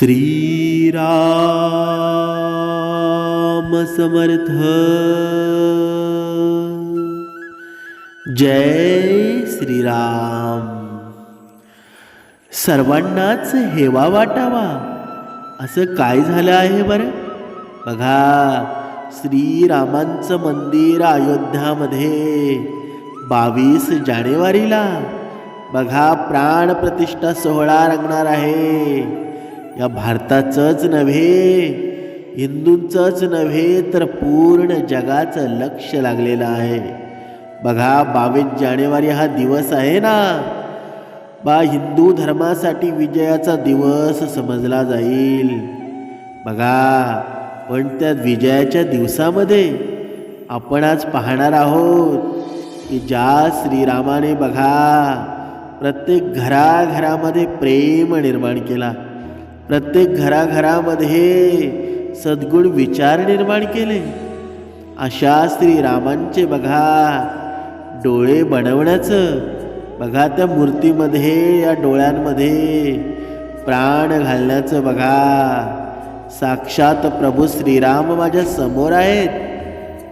श्रीराम समर्थ। जय श्रीराम। सर्वांनाच हेवा वाटावा. असं काय झालं आहे बरं? बघा श्रीरामांचं मंदिर अयोध्यामध्ये बावीस जानेवारीला. बघा प्राणप्रतिष्ठा सोहळा रंगणार आहे. या भारताचंच नव्हे हिंदूंचंच नव्हे तर पूर्ण जगाचं लक्ष लागलेलं आहे. बघा बावीस जानेवारी हा दिवस आहे ना? बा हिंदू धर्मासाठी विजयाचा दिवस समजला जाईल. बघा पण त्या विजयाच्या दिवसामध्ये आपण आज पाहणार आहोत की ज्या श्रीरामाने बघा प्रत्येक घराघरामध्ये प्रेम निर्माण केला. प्रत्येक घराघरामध्ये सद्गुण विचार निर्माण केले. अशा श्रीरामांचे बघा डोळे बनवण्याचं. बघा त्या मूर्तीमध्ये या डोळ्यांमध्ये प्राण घालण्याचं बघा. साक्षात प्रभू श्रीराम माझ्यासमोर आहेत.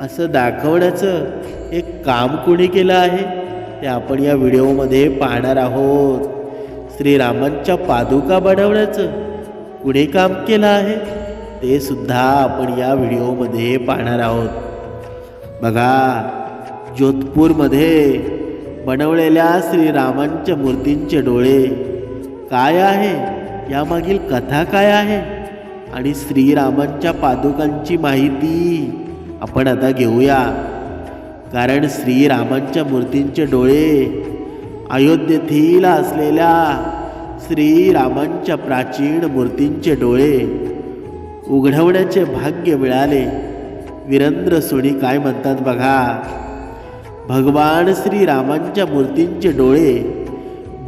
असं दाखवण्याचं एक काम कोणी केलं आहे ते आपण या व्हिडिओमध्ये पाहणार आहोत. श्रीरामांच्या पादुका बनवण्याचं. कुणी काम केलं आहे. ते सुद्धा आपण या व्हिडिओमध्ये पाहणार आहोत. बघा जोधपूरमध्ये बनवलेल्या श्रीरामांच्या मूर्तींचे डोळे काय आहे? यामागील कथा काय आहे? आणि श्रीरामांच्या पादुकांची माहिती आपण आता घेऊया. कारण श्रीरामांच्या मूर्तींचे डोळे अयोध्येतील असलेल्या श्रीरामांच्या प्राचीन मूर्तींचे डोळे उघडवण्याचे भाग्य मिळाले. वीरेंद्र सोनी काय म्हणतात बघा? भगवान श्रीरामांच्या मूर्तींचे डोळे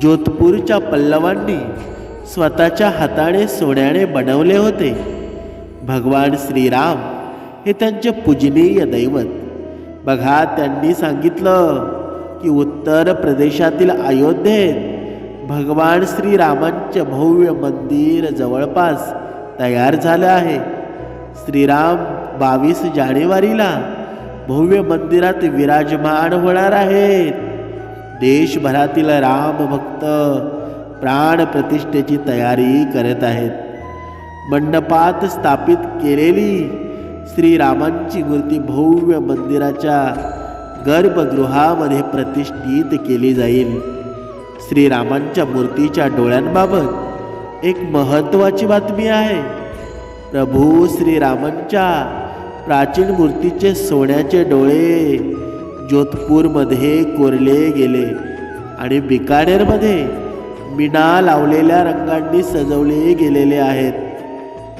जोधपूरच्या पल्लवांनी स्वतःच्या हाताने सोन्याने बनवले होते. भगवान श्रीराम हे त्यांचे पूजनीय दैवत. बघा त्यांनी सांगितलं की उत्तर प्रदेशातील अयोध्येत भगवान श्रीरामांचे भव्य मंदिर जवळपास तयार झालं आहे. श्रीराम बावीस जानेवारीला भव्य मंदिरात विराजमान होणार आहेत. देशभरातील रामभक्त प्राणप्रतिष्ठेची तयारी करत आहेत. मंडपात स्थापित केलेली श्रीरामांची मूर्ती भव्य मंदिराच्या गर्भगृहामध्ये प्रतिष्ठित केली जाईल. श्रीरामांच्या मूर्तीच्या डोळ्यांबाबत एक महत्त्वाची बातमी आहे. प्रभू श्रीरामांच्या प्राचीन मूर्तीचे सोन्याचे डोळे जोधपूरमध्ये कोरले गेले आणि बिकानेरमध्ये मीना लावलेल्या रंगांनी सजवले गेलेले आहेत.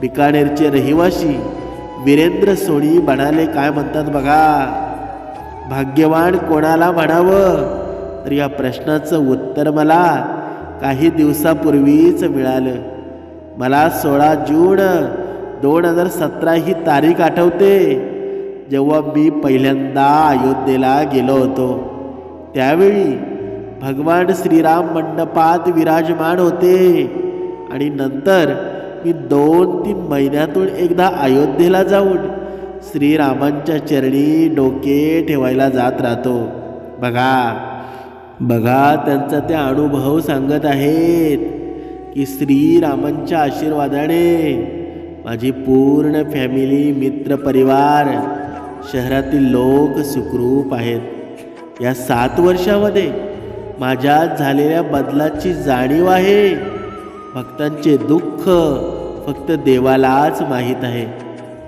बिकानेरचे रहिवासी वीरेंद्र सोनी म्हणाले काय म्हणतात बघा? भाग्यवान कोणाला म्हणावं? तर या प्रश्नाचं उत्तर मला काही दिवसापूर्वीच मिळालं. मला सोळा जून दोन हजार सतरा ही तारीख आठवते जेव्हा मी पहिल्यांदा अयोध्येला गेलो होतो. त्यावेळी भगवान श्रीराम मंडपात विराजमान होते आणि नंतर मी दोन तीन महिन्यातून एकदा अयोध्येला जाऊन श्रीरामांच्या चरणी डोके ठेवायला जात राहतो. बघा बघा त्यांचा ते अनुभव सांगत आहेत की श्रीरामांच्या आशीर्वादाने माझी पूर्ण फॅमिली मित्रपरिवार शहरातील लोक सुखरूप आहेत. या सात वर्षामध्ये माझ्यात झालेल्या बदलाची जाणीव आहे. भक्तांचे दुःख फक्त देवालाच माहीत आहे.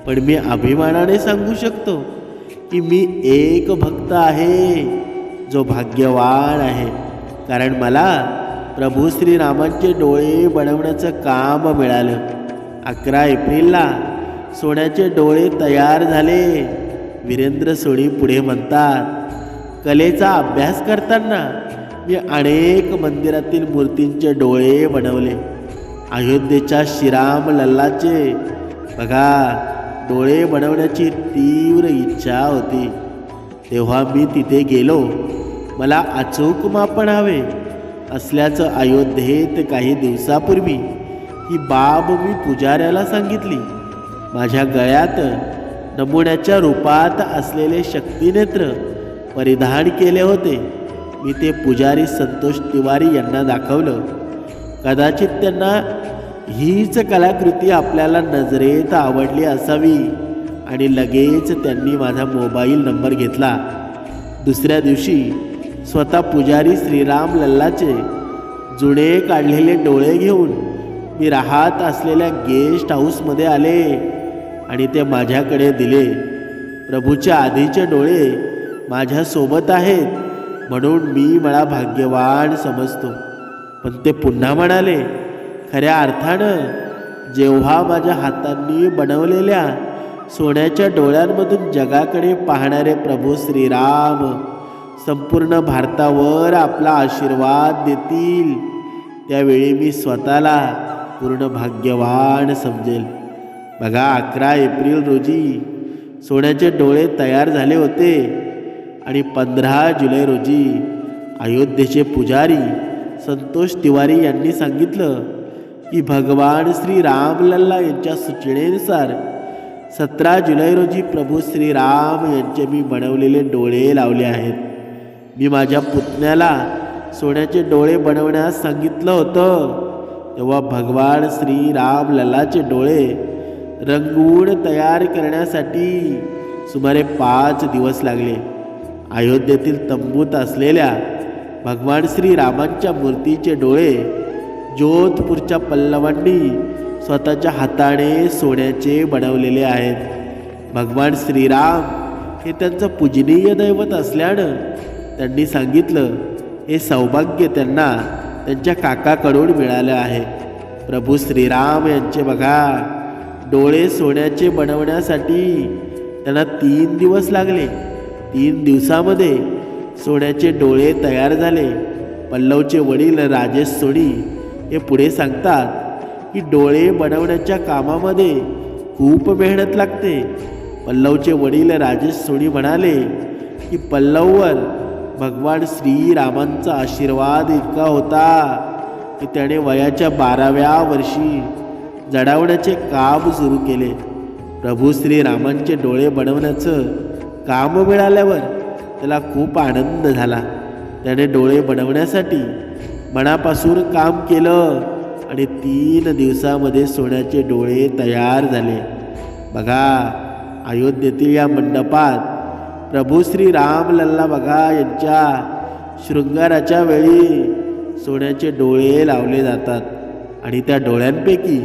पण मी अभिमानाने सांगू शकतो की मी एक भक्त आहे. जो भाग्यवान आहे. कारण मला प्रभू श्रीरामांचे डोळे बनवण्याचं काम मिळालं. अकरा एप्रिलला सोन्याचे डोळे तयार झाले. वीरेंद्र सोनी पुढे म्हणतात कलेचा अभ्यास करताना मी अनेक मंदिरातील मूर्तींचे डोळे बनवले. अयोध्येच्या श्रीराम लल्लाचे. बघा डोळे बनवण्याची तीव्र इच्छा होती. तेव्हा मी तिथे गेलो. मला अचूक मापण हवे असल्याचं अयोध्येत काही दिवसापूर्वी ही बाब मी पुजाऱ्याला सांगितली. माझ्या गळ्यात नमुन्याच्या रूपात असलेले शक्तिनेत्र परिधान केले होते. मी ते पुजारी संतोष तिवारी यांना दाखवलं. कदाचित त्यांना हीच कलाकृती आपल्याला नजरेत आवडली असावी आणि लगेच त्यांनी माझा मोबाईल नंबर घेतला. दुसऱ्या दिवशी स्वतः पुजारी श्रीराम लल्लाचे जुने काढलेले डोळे घेऊन मी राहत असलेल्या गेस्ट हाऊसमध्ये आले आणि ते माझ्याकडे दिले. प्रभूच्या आधीचे डोळे माझ्यासोबत आहेत म्हणून मी मला भाग्यवान समजतो. पण ते पुन्हा म्हणाले खऱ्या अर्थानं जेव्हा माझ्या हातांनी बनवलेल्या सोन्याच्या डोळ्यांमधून जगाकडे पाहणारे प्रभू श्रीराम संपूर्ण भारतावर आपला आशीर्वाद देतील. त्यावेळी मी स्वतःला पूर्ण भाग्यवान समजेल. बघा अकरा एप्रिल रोजी सोन्याचे डोळे तयार झाले होते आणि पंधरा जुलै रोजी अयोध्येचे पुजारी संतोष तिवारी यांनी सांगितलं की भगवान श्री रामलल्ला यांच्या सूचनेनुसार सतरा जुलै रोजी प्रभू श्रीराम यांचे मी बनवलेले डोळे लावले आहेत. मी माझ्या पुतण्याला सोन्याचे डोळे बनवण्यास सांगितलं होतं. तेव्हा भगवान श्री राम डोळे रंगवून तयार करण्यासाठी सुमारे पाच दिवस लागले. अयोध्येतील तंबूत असलेल्या भगवान श्री रामांच्या मूर्तीचे डोळे जोधपूरच्या पल्लवांनी स्वतःच्या हाताने सोन्याचे बनवलेले आहेत. भगवान श्रीराम हे त्यांचं पूजनीय दैवत असल्यानं त्यांनी सांगितलं हे सौभाग्य त्यांना त्यांच्या काकाकडून मिळालं आहे. प्रभू श्रीराम यांचे बघा डोळे सोन्याचे बनवण्यासाठी त्यांना तीन दिवस लागले. तीन दिवसामध्ये सोन्याचे डोळे तयार झाले. पल्लवचे वडील राजेश सोनी हे पुढे सांगतात की डोळे बनवण्याच्या कामामध्ये खूप मेहनत लागते. पल्लवचे वडील राजेश सोनी म्हणाले की पल्लववर भगवान श्रीरामांचा आशीर्वाद इतका होता की त्याने वयाच्या बाराव्या वर्षी जडावण्याचे काम सुरू केले. प्रभू श्रीरामांचे डोळे बनवण्याचं काम मिळाल्यावर त्याला खूप आनंद झाला. त्याने डोळे बनवण्यासाठी मनापासून काम केलं आणि तीन दिवसामध्ये सोन्याचे डोळे तयार झाले. बघा अयोध्येतील या मंडपात प्रभू श्री राम लल्ला बघा यांच्या शृंगाराच्या वेळी सोन्याचे डोळे लावले जातात. आणि त्या डोळ्यांपैकी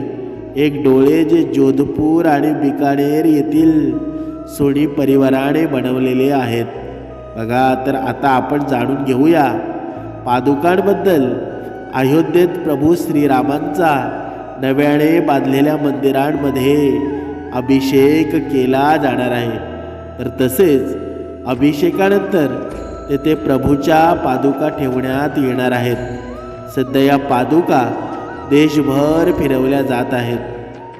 एक डोळे जे जोधपूर आणि बिकानेर येथील सोनी परिवाराने बनवलेले आहेत. बघा तर आता आपण जाणून घेऊया पादुकांबद्दल. अयोध्येत प्रभू श्रीरामांचा नव्याने बांधलेल्या मंदिरांमध्ये अभिषेक केला जाणार आहे. तर तसेच अभिषेकानंतर तेथे प्रभूच्या पादुका ठेवण्यात येणार आहेत. सध्या या पादुका देशभर फिरवल्या जात आहेत.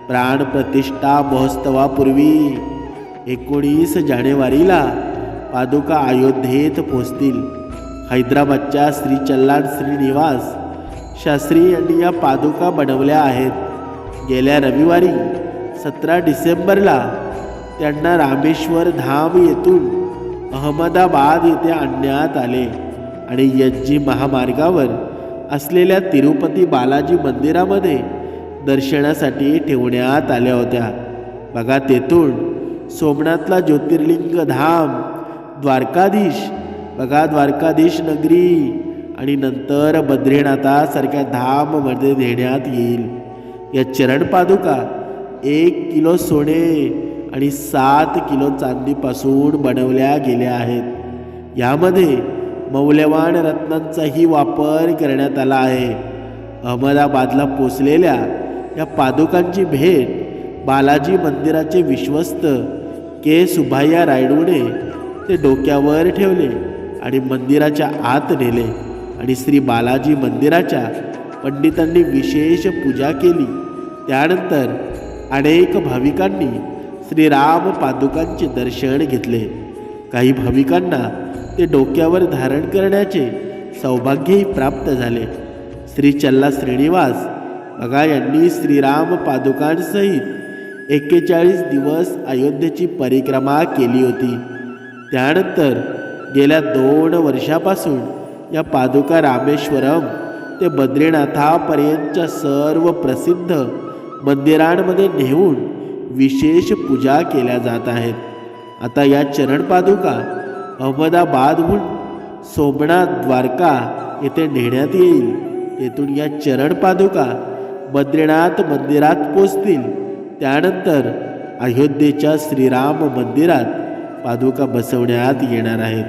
प्राणप्रतिष्ठा महोत्सवापूर्वी एकोणीस जानेवारीला पादुका अयोध्येत पोचतील हैदराबादच्या श्री चल्लान श्रीनिवास शास्त्री यांनी या पादुका बनवल्या आहेत. गेल्या रविवारी सतरा डिसेंबरला त्यांना रामेश्वर धाम येथून अहमदाबाद येथे आणण्यात आले. आणि यज्जी महामार्गावर असलेल्या तिरुपती बालाजी मंदिरामध्ये दर्शनासाठी ठेवण्यात आल्या होत्या. बघा तेथून सोमनाथला ज्योतिर्लिंग धाम द्वारकाधीश बघा द्वारकाधीश नगरी आणि नंतर बद्रीनाथासारख्या धाममध्ये नेण्यात येईल. या चरण पादुका एक किलो सोने आणि सात किलो चांदीपासून बनवल्या गेल्या आहेत. यामध्ये मौल्यवान रत्नांचाही वापर करण्यात आला आहे. अहमदाबादला पोचलेल्या या पादुकांची भेट बालाजी मंदिराचे विश्वस्त के सुभाया रायडूने ते डोक्यावर ठेवले आणि मंदिराच्या आत नेले आणि श्री बालाजी मंदिराच्या पंडितांनी विशेष पूजा केली. त्यानंतर अनेक भाविकांनी श्रीराम पादुकांचे दर्शन घेतले. काही भाविकांना ते डोक्यावर धारण करण्याचे सौभाग्यही प्राप्त झाले. श्री चल्ला श्रीनिवास बघा यांनी श्रीराम पादुकांसहित एक्केचाळीस दिवस अयोध्येची परिक्रमा केली होती. त्यानंतर गेल्या दोन वर्षापासून या पादुका रामेश्वरम ते बद्रीनाथापर्यंतच्या सर्व प्रसिद्ध मंदिरांमध्ये नेऊन विशेष पूजा केल्या जात आहेत. आता या चरण पादुका अहमदाबादहून सोमनाथ द्वारका येथे नेण्यात येईल. तेथून या चरण पादुका बद्रीनाथ मंदिरात पोचतील. त्यानंतर अयोध्येच्या श्रीराम मंदिरात पादुका बसवण्यात येणार आहेत.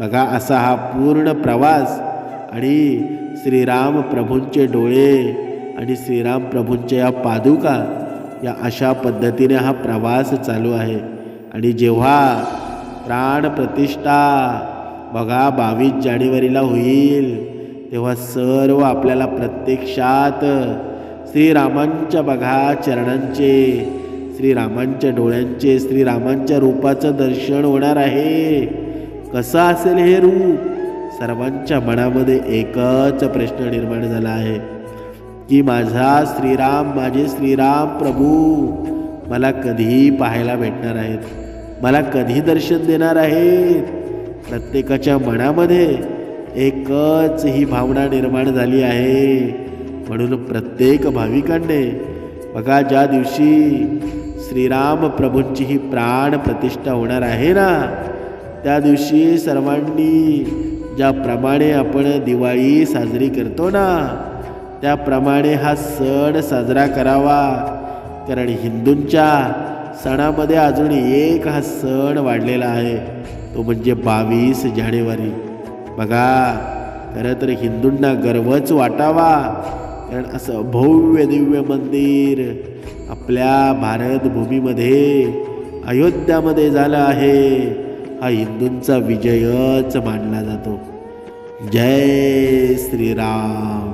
बघा असा हा पूर्ण प्रवास आणि श्रीराम प्रभूंचे डोळे आणि श्रीराम प्रभूंच्या या पादुका या अशा पद्धतीने हा प्रवास चालू आहे. आणि जेव्हा प्राणप्रतिष्ठा बघा बावीस जानेवारीला होईल तेव्हा सर्व आपल्याला प्रत्यक्षात श्रीरामांच्या बघा चरणांचे श्रीरामांच्या डोळ्यांचे श्रीरामांच्या रूपाचं दर्शन होणार आहे. कसं असेल हे रूप? सर्वांच्या मनामध्ये एकच प्रश्न निर्माण झाला आहे. की माझा श्रीराम माझे श्रीराम प्रभू मला कधी पाहायला भेटणार आहेत. मला कधी दर्शन देणार आहेत? प्रत्येकाच्या मनामध्ये एकच ही भावना निर्माण झाली आहे. म्हणून प्रत्येक भाविकांनी बघा ज्या दिवशी श्रीराम प्रभूंची ही प्राण प्रतिष्ठा होणार आहे ना त्या दिवशी सर्वांनी ज्याप्रमाणे आपण दिवाळी साजरी करतो ना त्याप्रमाणे हा सण साजरा करावा. कारण हिंदूंच्या सणामध्ये अजून एक हा सण वाढलेला आहे. तो म्हणजे बावीस जानेवारी. बघा खरं तर हिंदूंना गर्वच वाटावा. कारण असं भव्य दिव्य मंदिर आपल्या भारतभूमीमध्ये अयोध्यामध्ये झालं आहे. हा हिंदूंचा विजयच मानला जातो. जय श्रीराम.